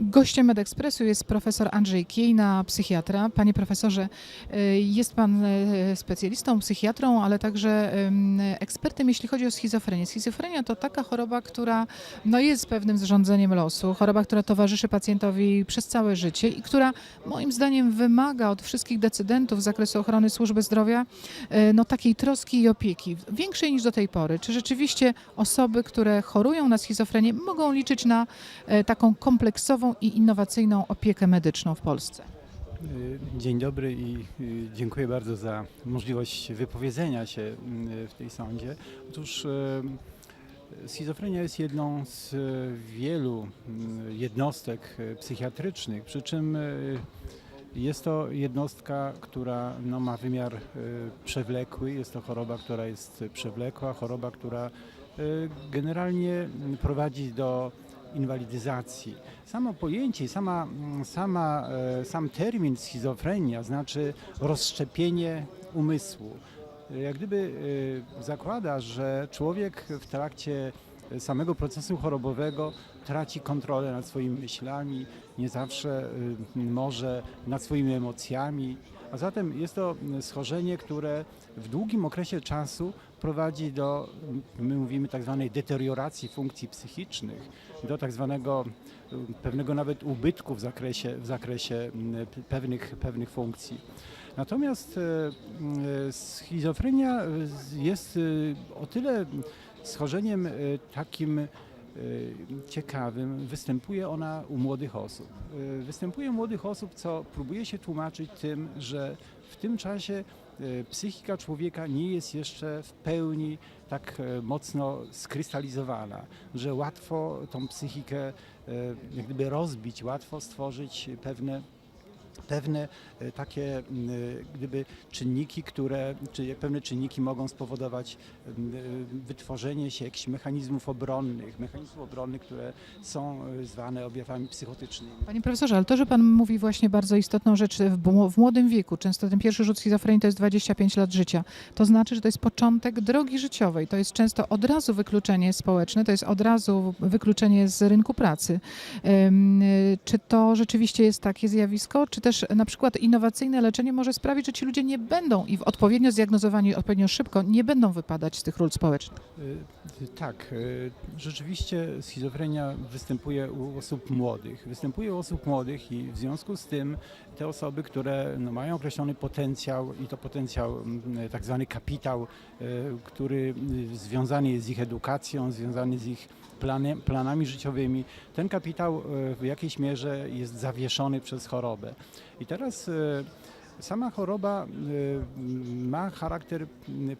Gościem MedExpressu jest profesor Andrzej Kiejna, psychiatra. Panie profesorze, y, jest pan y, specjalistą, psychiatrą, ale także ekspertem, jeśli chodzi o schizofrenię. Schizofrenia to taka choroba, która no, jest pewnym zrządzeniem losu, choroba, która towarzyszy pacjentowi przez całe życie i która moim zdaniem wymaga od wszystkich decydentów z zakresu ochrony służby zdrowia y, no, takiej troski i opieki, większej niż do tej pory. Czy rzeczywiście osoby, które chorują na schizofrenię mogą liczyć na taką kompleksową i innowacyjną opiekę medyczną w Polsce? Y, Dzień dobry i y, dziękuję bardzo za możliwość wypowiedzenia się y, w tej sądzie. Otóż schizofrenia jest jedną z wielu jednostek psychiatrycznych, przy czym jest to jednostka, która no, ma wymiar przewlekły, jest to choroba, która jest przewlekła, choroba, która generalnie prowadzi do inwalidyzacji. Samo pojęcie, sama, mm, sama, e, sam termin schizofrenia znaczy rozszczepienie umysłu. Jak gdyby e, zakłada, że człowiek w trakcie samego procesu chorobowego traci kontrolę nad swoimi myślami, nie zawsze e, może nad swoimi emocjami. A zatem jest to schorzenie, które w długim okresie czasu prowadzi do, my mówimy tak zwanej deterioracji funkcji psychicznych, do tak zwanego pewnego nawet ubytku w zakresie, w zakresie mm, pewnych, pewnych funkcji. Natomiast e, e, schizofrenia jest e, o tyle schorzeniem takim ciekawym, występuje ona u młodych osób. E, Występuje u młodych osób, co próbuje się tłumaczyć tym, że w tym czasie e, psychika człowieka nie jest jeszcze w pełni tak e, mocno skrystalizowana, że łatwo tą psychikę e, jak gdyby rozbić, łatwo stworzyć pewne pewne e, takie e, gdyby czynniki, które, czy pewne czynniki mogą spowodować e, wytworzenie się jakichś mechanizmów obronnych, mechanizmów obronnych, które są zwane objawami psychotycznymi. Panie profesorze, ale to, że pan mówi właśnie bardzo istotną rzecz w, młodym wieku, często ten pierwszy rzut schizofrenii to jest 25 lat życia, to znaczy, że to jest początek drogi życiowej, to jest często od razu wykluczenie społeczne, to jest od razu wykluczenie z rynku pracy. Czy to rzeczywiście jest takie zjawisko, czy też na przykład innowacyjne leczenie może sprawić, że ci ludzie nie będą i odpowiednio zdiagnozowani odpowiednio szybko nie będą wypadać z tych ról społecznych? E, Tak, e, rzeczywiście schizofrenia występuje u osób młodych. Występuje u osób młodych i w związku z tym te osoby, które no, mają określony potencjał i to potencjał tak zwany kapitał, który związany jest z ich edukacją, związany z ich plany, planami życiowymi, ten kapitał e, w jakiejś mierze jest zawieszony przez chorobę. I teraz e, Sama choroba y, ma charakter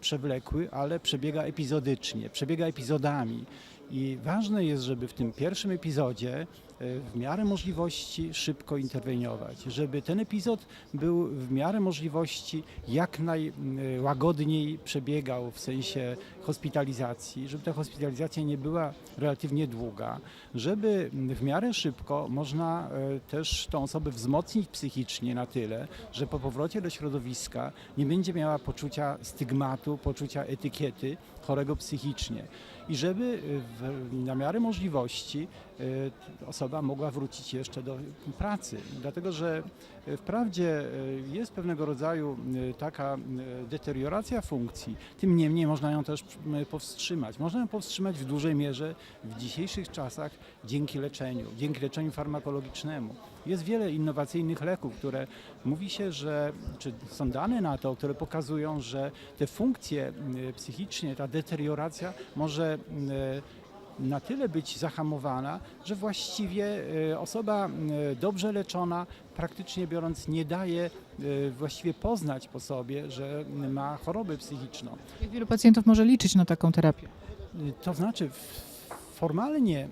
przewlekły, ale przebiega epizodycznie, przebiega epizodami. I ważne jest, żeby w tym pierwszym epizodzie y, w miarę możliwości szybko interweniować, żeby ten epizod był w miarę możliwości jak najłagodniej przebiegał w sensie hospitalizacji, żeby ta hospitalizacja nie była relatywnie długa, żeby w miarę szybko można e, też tą osobę wzmocnić psychicznie na tyle, że po powrocie do środowiska nie będzie miała poczucia stygmatu, poczucia etykiety chorego psychicznie. I żeby e, na miarę możliwości e, osoba mogła wrócić jeszcze do pracy. Dlatego, że e, wprawdzie e, jest pewnego rodzaju taka deterioracja funkcji, tym niemniej można ją też powstrzymać. Można ją powstrzymać w dużej mierze w dzisiejszych czasach dzięki leczeniu, dzięki leczeniu farmakologicznemu. Jest wiele innowacyjnych leków, które mówi się, że, czy są dane na to, które pokazują, że te funkcje psychicznie, ta deterioracja może na tyle być zahamowana, że właściwie e, osoba m, dobrze leczona, praktycznie biorąc, nie daje e, właściwie poznać po sobie, że ma chorobę psychiczną. Jak wielu pacjentów może liczyć na taką terapię? To znaczy, w- formalnie e,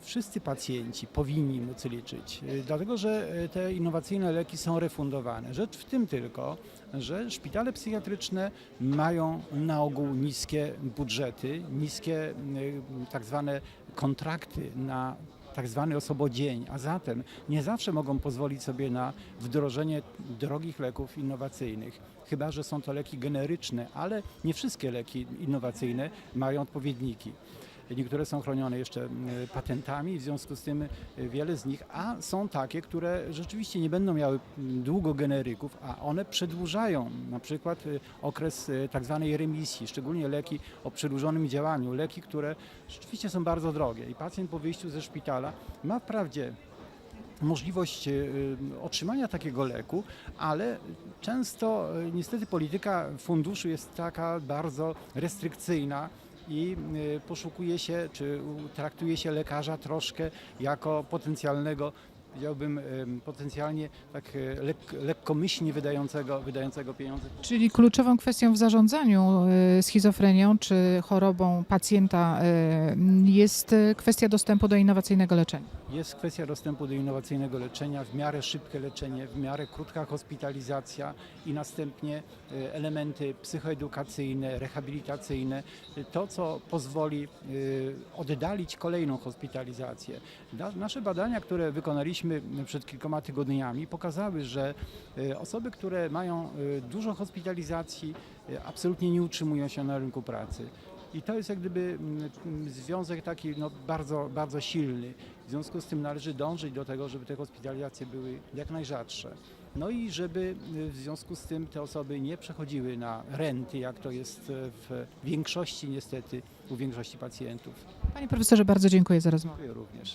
wszyscy pacjenci powinni móc liczyć, e, dlatego że e, te innowacyjne leki są refundowane. Rzecz w tym tylko, że szpitale psychiatryczne mają na ogół niskie budżety, niskie tak zwane kontrakty na tak zwany osobodzień, a zatem nie zawsze mogą pozwolić sobie na wdrożenie drogich leków innowacyjnych, chyba że są to leki generyczne, ale nie wszystkie leki innowacyjne mają odpowiedniki. Niektóre są chronione jeszcze patentami, w związku z tym y, wiele z nich, a są takie, które rzeczywiście nie będą miały długo generyków, a one przedłużają na przykład y, okres y, tak zwanej remisji, szczególnie leki o przedłużonym działaniu, leki, które rzeczywiście są bardzo drogie. I pacjent po wyjściu ze szpitala ma wprawdzie możliwość otrzymania takiego leku, ale często niestety polityka funduszu jest taka bardzo restrykcyjna i y, poszukuje się, czy traktuje się lekarza troszkę jako potencjalnego powiedziałbym ym, potencjalnie tak y, lek, lekkomyślnie wydającego, wydającego pieniądze. Czyli kluczową kwestią w zarządzaniu y, schizofrenią czy chorobą pacjenta y, jest kwestia dostępu do innowacyjnego leczenia. Jest kwestia dostępu do innowacyjnego leczenia, w miarę szybkie leczenie, w miarę krótka hospitalizacja i następnie e, elementy psychoedukacyjne, rehabilitacyjne, e, to co pozwoli e, oddalić kolejną hospitalizację. Nasze badania, które wykonaliśmy przed kilkoma tygodniami, pokazały, że e, osoby, które mają e, dużo hospitalizacji, e, absolutnie nie utrzymują się na rynku pracy. I to jest jak gdyby mm, mm, związek taki no, bardzo, bardzo silny. W związku z tym należy dążyć do tego, żeby te hospitalizacje były jak najrzadsze. No i żeby w związku z tym te osoby nie przechodziły na renty, jak to jest w większości niestety u większości pacjentów. Panie profesorze, bardzo dziękuję za rozmowę. Dziękuję również.